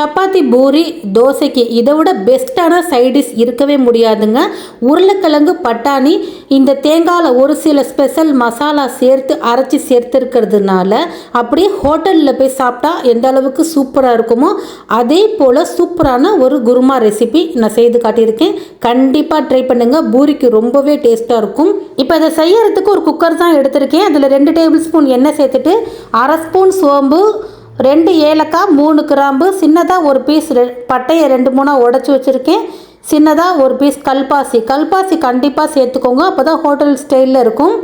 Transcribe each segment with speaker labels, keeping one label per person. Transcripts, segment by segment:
Speaker 1: சப்பாத்தி பூரி தோசைக்கு இதை விட பெஸ்ட்டான சைடிஷ் இருக்கவே முடியாதுங்க. உருளைக்கிழங்கு பட்டாணி இந்த தேங்காயில் ஒரு சில ஸ்பெஷல் மசாலா சேர்த்து அரைச்சி சேர்த்துருக்கிறதுனால அப்படியே ஹோட்டலில் போய் சாப்பிட்டா எந்த அளவுக்கு சூப்பராக இருக்குமோ அதே போல் சூப்பரான ஒரு குருமா ரெசிபி நான் செய்து காட்டியிருக்கேன். கண்டிப்பாக ட்ரை பண்ணுங்கள் பூரிக்கு ரொம்பவே டேஸ்ட்டாக இருக்கும். இப்போ அதை செய்யறதுக்கு ஒரு குக்கர் தான் எடுத்திருக்கேன். அதில் ரெண்டு டேபிள் ஸ்பூன் எண்ணெய் சேர்த்துட்டு அரை ஸ்பூன் சோம்பு ரெண்டு ஏலக்காய் மூணு கிராம்பு சின்னதாக ஒரு பீஸ் ரெ பட்டையை ரெண்டு மூணாக உடச்சி வச்சுருக்கேன். சின்னதாக ஒரு பீஸ் கல்பாசி. கல்பாசி கண்டிப்பாக சேர்த்துக்கோங்க. அப்போ தான் ஹோட்டல் ஸ்டைலில் இருக்கும்.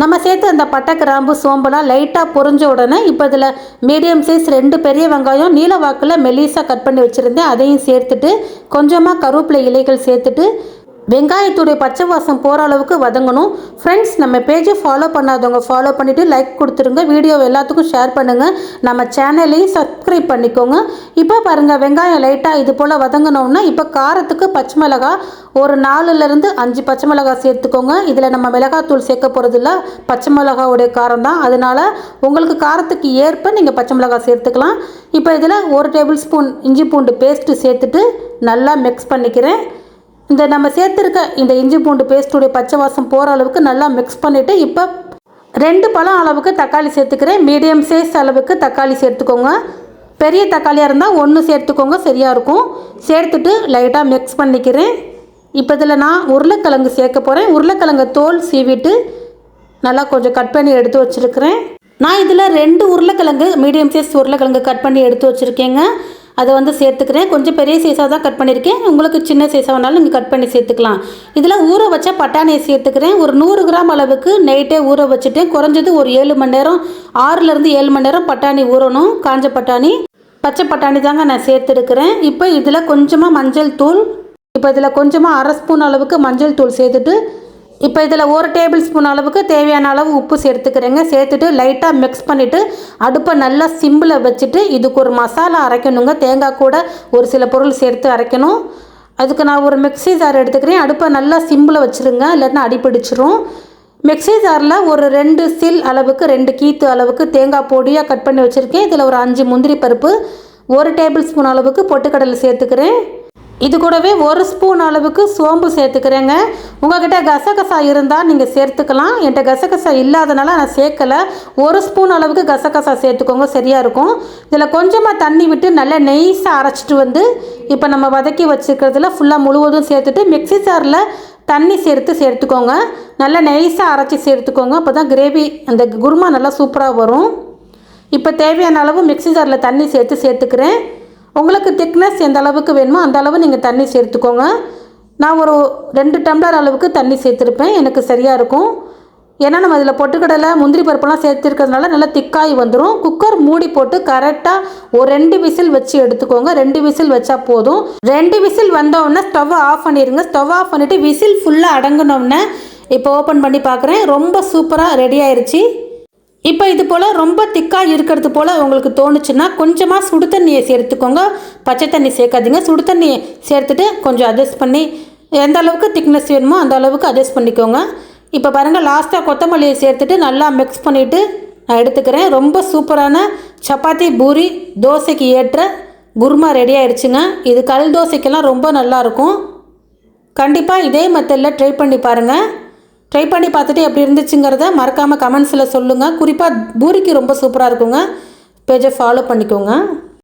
Speaker 1: நம்ம சேர்த்து அந்த பட்டை கிராம்பு சோம்பெல்லாம் லைட்டாக பொரிஞ்ச உடனே இப்போ இதில் மீடியம் சைஸ் ரெண்டு பெரிய வெங்காயம் நீல வாக்கில் மெலிசாக கட் பண்ணி வச்சுருந்தேன். அதையும் சேர்த்துட்டு கொஞ்சமாக கருவேப்பிலை இலைகள் சேர்த்துட்டு வெங்காயத்துடைய பச்சை வாசம் போகிற அளவுக்கு வதங்கணும். ஃப்ரெண்ட்ஸ் நம்ம பேஜை ஃபாலோ பண்ணாதவங்க ஃபாலோ பண்ணிவிட்டு லைக் கொடுத்துருங்க. வீடியோ எல்லாத்துக்கும் ஷேர் பண்ணுங்கள் நம்ம சேனலையும் சப்ஸ்கிரைப் பண்ணிக்கோங்க. இப்போ பாருங்கள் வெங்காயம் லைட்டாக இது போல் வதங்கினோம்னா இப்போ காரத்துக்கு பச்சை மிளகா ஒரு நாலுலேருந்து அஞ்சு பச்சை மிளகா சேர்த்துக்கோங்க. இதில் நம்ம மிளகாத்தூள் சேர்க்க போகிறதில்ல பச்சை மிளகாவுடைய காரம் தான். அதனால் உங்களுக்கு காரத்துக்கு ஏற்ப நீங்கள் பச்சை மிளகா சேர்த்துக்கலாம். இப்போ இதில் ஒரு டேபிள் ஸ்பூன் இஞ்சி பூண்டு பேஸ்ட்டு சேர்த்துட்டு நல்லா மிக்ஸ் பண்ணிக்கிறேன். இந்த நம்ம சேர்த்துருக்க இந்த இஞ்சி பூண்டு பேஸ்ட்டுடைய பச்சை வாசம் போகிற அளவுக்கு நல்லா மிக்ஸ் பண்ணிவிட்டு இப்போ ரெண்டு பழம் அளவுக்கு தக்காளி சேர்த்துக்கிறேன். மீடியம் சைஸ் அளவுக்கு தக்காளி சேர்த்துக்கோங்க. பெரிய தக்காளியாக இருந்தால் ஒன்று சேர்த்துக்கோங்க சரியாக இருக்கும். சேர்த்துட்டு லைட்டாக மிக்ஸ் பண்ணிக்கிறேன். இப்போ இதில் நான் உருளைக்கிழங்கு சேர்க்க போகிறேன் உருளைக்கிழங்கு தோல் சீவிட்டு நல்லா கொஞ்சம் கட் பண்ணி எடுத்து வச்சுருக்கிறேன். நான் இதில் ரெண்டு உருளைக்கிழங்கு மீடியம் சைஸ் உருளைக்கிழங்கு கட் பண்ணி எடுத்து வச்சுருக்கேங்க. அதை வந்து சேர்த்துக்கிறேன். கொஞ்சம் பெரிய சைஸாக தான் கட் பண்ணியிருக்கேன் உங்களுக்கு சின்ன சைஸாக வேணாலும் நீங்கள் கட் பண்ணி சேர்த்துக்கலாம். இதில் ஊற வச்ச பட்டாணியை சேர்த்துக்கிறேன். ஒரு நூறு கிராம் அளவுக்கு நைட்டே ஊற வச்சுட்டேன் குறைஞ்சது ஒரு ஏழு மணி நேரம் ஆறுலேருந்து ஏழு மணி நேரம் பட்டாணி ஊறணும். காஞ்ச பட்டாணி பச்சை பட்டாணி தாங்க நான் சேர்த்துருக்கிறேன். இப்போ இதில் கொஞ்சமாக மஞ்சள் தூள் இப்போ இதில் கொஞ்சமாக அரை ஸ்பூன் அளவுக்கு மஞ்சள் தூள் சேர்த்துட்டு இப்போ இதில் ஒரு டேபிள் ஸ்பூன் அளவுக்கு தேவையான அளவு உப்பு சேர்த்துக்கிறேங்க. சேர்த்துட்டு லைட்டாக மிக்ஸ் பண்ணிவிட்டு அடுப்பை நல்லா சிம்பில் வச்சுட்டு இதுக்கு ஒரு மசாலா அரைக்கணுங்க. தேங்காய் கூட ஒரு சில பொருள் சேர்த்து அரைக்கணும். அதுக்கு நான் ஒரு மிக்ஸி ஜார் எடுத்துக்கிறேன். அடுப்பை நல்லா சிம்பில் வச்சுருங்க. இல்லைன்னா அடிப்பிடிச்சிரும். மிக்ஸி ஜாரில் ஒரு ரெண்டு சில் அளவுக்கு ரெண்டு கீத்து அளவுக்கு தேங்காய் பொடியாக கட் பண்ணி வச்சுருக்கேன். இதில் ஒரு அஞ்சு முந்திரி பருப்பு ஒரு டேபிள் ஸ்பூன் அளவுக்கு பொட்டுக்கடலை சேர்த்துக்கிறேன். இது கூடவே ஒரு ஸ்பூன் அளவுக்கு சோம்பு சேர்த்துக்கிறேங்க. உங்ககிட்ட கசகசா இருந்தால் நீங்கள் சேர்த்துக்கலாம். என்கிட்ட கசகசா இல்லாதனால நான் சேர்க்கலை. ஒரு ஸ்பூன் அளவுக்கு கசகசா சேர்த்துக்கோங்க. சரியாக இருக்கும். இதில் கொஞ்சமாக தண்ணி விட்டு நல்லா நெய்ஸாக அரைச்சிட்டு வந்து இப்போ நம்ம வதக்கி வச்சுருக்கிறதுல ஃபுல்லாக முழுவதும் சேர்த்துட்டு மிக்ஸி ஜாரில் தண்ணி சேர்த்து சேர்த்துக்கோங்க. நல்லா நெய்ஸாக அரைச்சி சேர்த்துக்கோங்க. அப்போ தான் கிரேவி அந்த குருமா நல்லா சூப்பராக வரும். இப்போ தேவையான அளவு மிக்ஸி ஜாரில் தண்ணி சேர்த்து சேர்த்துக்கிறேன். உங்களுக்கு திக்னஸ் எந்த அளவுக்கு வேணுமோ அந்த அளவு நீங்கள் தண்ணி சேர்த்துக்கோங்க. நான் ஒரு ரெண்டு டம்ளர் அளவுக்கு தண்ணி சேர்த்துருப்பேன். எனக்கு சரியாக இருக்கும். ஏன்னா நம்ம இதில் பொட்டுக்கடலை முந்திரி பருப்பெல்லாம் சேர்த்துருக்கிறதுனால நல்லா திக்காய் வந்துடும் குக்கர் மூடி போட்டு கரெக்டாக ஒரு ரெண்டு விசில் வச்சு எடுத்துக்கோங்க. ரெண்டு விசில் வச்சா போதும். ரெண்டு விசில் வந்தோடனே ஸ்டவ் ஆஃப் பண்ணிடுங்க ஸ்டவ் ஆஃப் பண்ணிவிட்டு விசில் ஃபுல்லாக அடங்கினோடனே இப்போ ஓப்பன் பண்ணி பார்க்குறேன் ரொம்ப சூப்பராக ரெடி ஆயிடுச்சு இப்போ இது போல் ரொம்ப திக்காக இருக்கிறது போல் உங்களுக்கு தோணுச்சுன்னா கொஞ்சமாக சுடு தண்ணியை சேர்த்துக்கோங்க. பச்சை தண்ணி சேர்க்காதீங்க. சுடு தண்ணியை சேர்த்துட்டு கொஞ்சம் அட்ஜஸ்ட் பண்ணி எந்த அளவுக்கு திக்னஸ் வேணுமோ அந்த அளவுக்கு அட்ஜஸ்ட் பண்ணிக்கோங்க. இப்போ பாருங்கள் லாஸ்ட்டாக கொத்தமல்லியை சேர்த்துட்டு நல்லா மிக்ஸ் பண்ணிவிட்டு நான் எடுத்துக்கிறேன். ரொம்ப சூப்பரான சப்பாத்தி பூரி தோசைக்கு ஏற்ற குருமா ரெடி ஆயிடுச்சுங்க இது கல் தோசைக்கெல்லாம் ரொம்ப நல்லாயிருக்கும் கண்டிப்பாக இதே மெத்தடில் ட்ரை பண்ணி பாருங்கள் ட்ரை பண்ணி பார்த்துட்டு எப்படி இருந்துச்சுங்கிறத மறக்காமல் கமெண்ட்ஸில் சொல்லுங்கள் குறிப்பாக பூரிக்கு ரொம்ப சூப்பராக இருக்குங்க. பேஜை ஃபாலோ பண்ணிக்கோங்க.